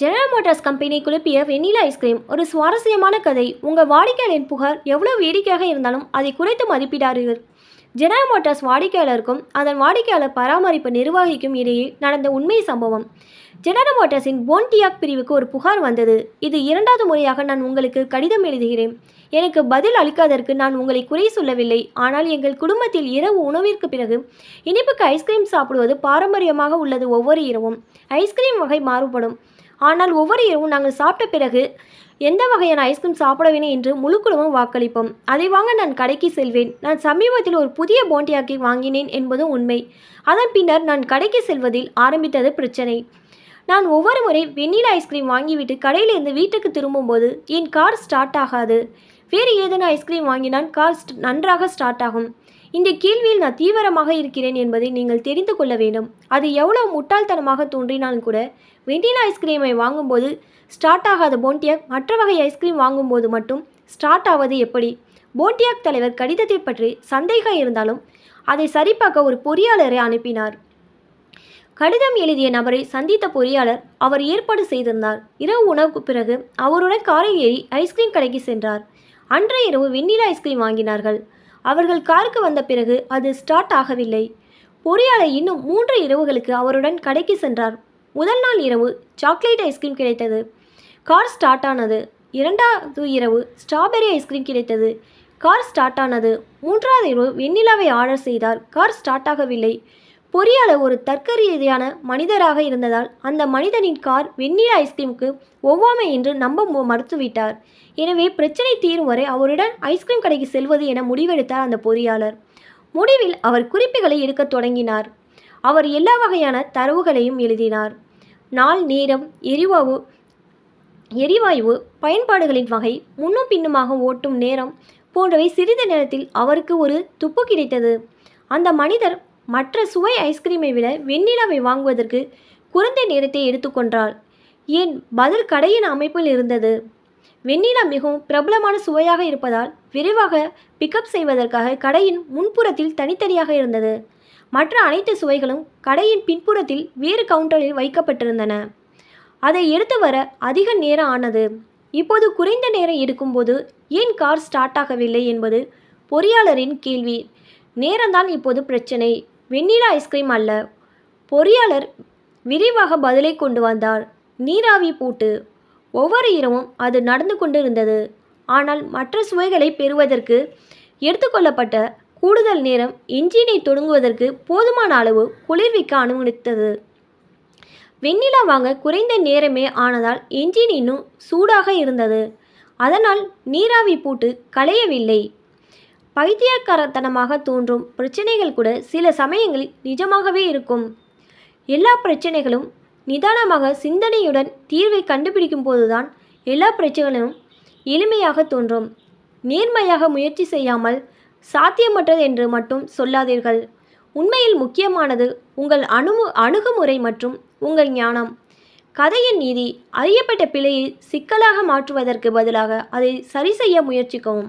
General Motors company குழப்பிய vanilla ice cream ஒரு சுவாரஸ்யமான கதை. உங்கள் வாடிக்கையாளரின் புகார் எவ்வளவு வேடிக்கையாக இருந்தாலும் அதை குறைத்து மதிப்பிடாதீர்கள். ஜெனரல் மோட்டார்ஸ் வாடிக்கையாளருக்கும் அதன் வாடிக்கையாளர் பராமரிப்பு நிர்வாகிக்கும் இடையே நடந்த உண்மை சம்பவம். ஜெனரல் மோட்டார்ஸின் போன்டியாக் பிரிவுக்கு ஒரு புகார் வந்தது. இது இரண்டாவது முறையாக நான் உங்களுக்கு கடிதம் எழுதுகிறேன். எனக்கு பதில் அளிக்காதற்கு நான் உங்களை குறை சொல்லவில்லை. ஆனால் எங்கள் குடும்பத்தில் இரவு உணவிற்கு பிறகு இனிப்புக்கு ஐஸ்கிரீம் சாப்பிடுவது பாரம்பரியமாக உள்ளது ஒவ்வொரு இரவும். ஐஸ்கிரீம் வகை மாறுபடும். ஆனால் ஒவ்வொரு இரவும் நாங்கள் சாப்பிட்ட பிறகு எந்த வகையான ஐஸ்கிரீம் சாப்பிட வேணும் என்று முழு குழுவும் வாக்களிப்போம். அதை வாங்க நான் கடைக்கு செல்வேன். நான் சமீபத்தில் ஒரு புதிய போண்டியாக்கி வாங்கினேன் என்பதும் உண்மை. அதன் பின்னர் நான் கடைக்கு செல்வதில் ஆரம்பித்தது பிரச்சனை. நான் ஒவ்வொரு முறை வெண்ணிலா ஐஸ்கிரீம் வாங்கிவிட்டு கடையிலிருந்து வீட்டுக்கு திரும்பும்போது என் கார் ஸ்டார்ட் ஆகாது. வேறு ஏதேனும் ஐஸ்கிரீம் வாங்கினால் கார் ஸ்ட்- நன்றாக ஸ்டார்ட் ஆகும். இந்த கேள்வியில் நான் தீவிரமாக இருக்கிறேன் என்பதை நீங்கள் தெரிந்து கொள்ள வேண்டும். அது எவ்வளவு முட்டாள்தனமாக தோன்றினாலும் கூட வெண்டிலா ஐஸ்கிரீமை வாங்கும்போது ஸ்டார்ட் ஆகாத போண்டியாக் மற்ற வகை ஐஸ்கிரீம் வாங்கும்போது மட்டும் ஸ்டார்ட் ஆவது எப்படி? போண்டியாக் தலைவர் கடிதத்தை பற்றி சந்தேகம் இருந்தாலும் அதை சரிபார்க்க ஒரு பொறியாளரை அனுப்பினார். கடிதம் எழுதிய நபரை சந்தித்த பொறியாளர் அவர் ஏற்பாடு செய்திருந்தார். இரவு உணவுக்கு பிறகு அவருடன் காரை ஏறி ஐஸ்கிரீம் கடைக்கு சென்றார். அன்றைய இரவு வெண்ணிலா ஐஸ்கிரீம் வாங்கினார்கள். அவர்கள் காருக்கு வந்த பிறகு அது ஸ்டார்ட் ஆகவில்லை. பொறியாளர் இன்னும் மூன்று இரவுகளுக்கு அவருடன் கடைக்கு சென்றார். முதல் நாள் இரவு சாக்லேட் ஐஸ்கிரீம் கிடைத்தது. கார் ஸ்டார்ட் ஆனது. இரண்டாவது இரவு ஸ்ட்ராபெரி ஐஸ்கிரீம் கிடைத்தது. கார் ஸ்டார்ட் ஆனது. மூன்றாவது இரவு வெண்ணிலாவை ஆர்டர் செய்தார். கார் ஸ்டார்ட் ஆகவில்லை. பொறியாளர் ஒரு தர்க்க ரீதியான மனிதராக இருந்ததால் அந்த மனிதனின் கார் வெண்ணிலா ஐஸ்கிரீமுக்கு ஒவ்வாமை என்று நம்ப மறுத்துவிட்டார். எனவே பிரச்சனை தீரும் வரை அவருடன் ஐஸ்கிரீம் கடைக்கு செல்வது என முடிவெடுத்தார் அந்த பொறியாளர். முடிவில் அவர் குறிப்புகளை எடுக்க தொடங்கினார். அவர் எல்லா வகையான தரவுகளையும் எழுதினார். நாள் நேரம் எரிவாயு எரிவாயு பயன்பாடுகளின் வகை முன்னும் பின்னுமாக ஓட்டும் நேரம் போன்றவை சிறிது நேரத்தில் அவருக்கு ஒரு துப்பு கிடைத்தது. அந்த மனிதர் மற்ற சுவை ஐஸ்கிரீமை விட வெண்ணிலாவை வாங்குவதற்கு குறைந்த நேரத்தை எடுத்துக்கொண்டார் ஏன்? பதில் கடையின் அமைப்பில் இருந்தது. வெண்ணிலா மிகவும் பிரபலமான சுவையாக இருப்பதால் விரைவாக பிக்கப் செய்வதற்காக கடையின் முன்புறத்தில் தனித்தனியாக இருந்தது. மற்ற அனைத்து சுவைகளும் கடையின் பின்புறத்தில் வேறு கவுண்டரில் வைக்கப்பட்டிருந்தன. அதை எடுத்து வர அதிக நேரம் ஆனது. இப்போது குறைந்த நேரம் எடுக்கும்போது ஏன் கார் ஸ்டார்ட் ஆகவில்லை என்பது பொறியாளரின் கேள்வி. நேரம்தான் இப்போது பிரச்சனை. வெண்ணிலா ஐஸ்கிரீம் அல்ல. பொறியாளர் விரிவாக பதிலை கொண்டு வந்தார். நீராவி பூட்டு. ஒவ்வொரு இரவும் அது நடந்து கொண்டிருந்தது. ஆனால் மற்ற சுவைகளை பெறுவதற்கு எடுத்துக்கொள்ளப்பட்ட கூடுதல் நேரம் இன்ஜினை தொடங்குவதற்கு போதுமான அளவு குளிர்விக்க அனுமதித்தது. வெண்ணிலா வாங்க குறைந்த நேரமே ஆனதால் என்ஜின் இன்னும் சூடாக இருந்தது. அதனால் நீராவி பூட்டு களையவில்லை. பைத்தியக்காரத்தனமாக தோன்றும் பிரச்சனைகள் கூட சில சமயங்களில் நிஜமாகவே இருக்கும். எல்லா பிரச்சனைகளும் நிதானமாக சிந்தனையுடன் தீர்வை கண்டுபிடிக்கும் போதுதான் எல்லா பிரச்சனைகளும் எளிமையாக தோன்றும். நேர்மையாக முயற்சி செய்யாமல் சாத்தியமற்றது என்று மட்டும் சொல்லாதீர்கள். உண்மையில் முக்கியமானது உங்கள் அணு அணுகுமுறை மற்றும் உங்கள் ஞானம். கதையின் நீதி அறியப்பட்ட பிழையை சிக்கலாக மாற்றுவதற்கு பதிலாக அதை சரி செய்ய முயற்சிக்கவும்.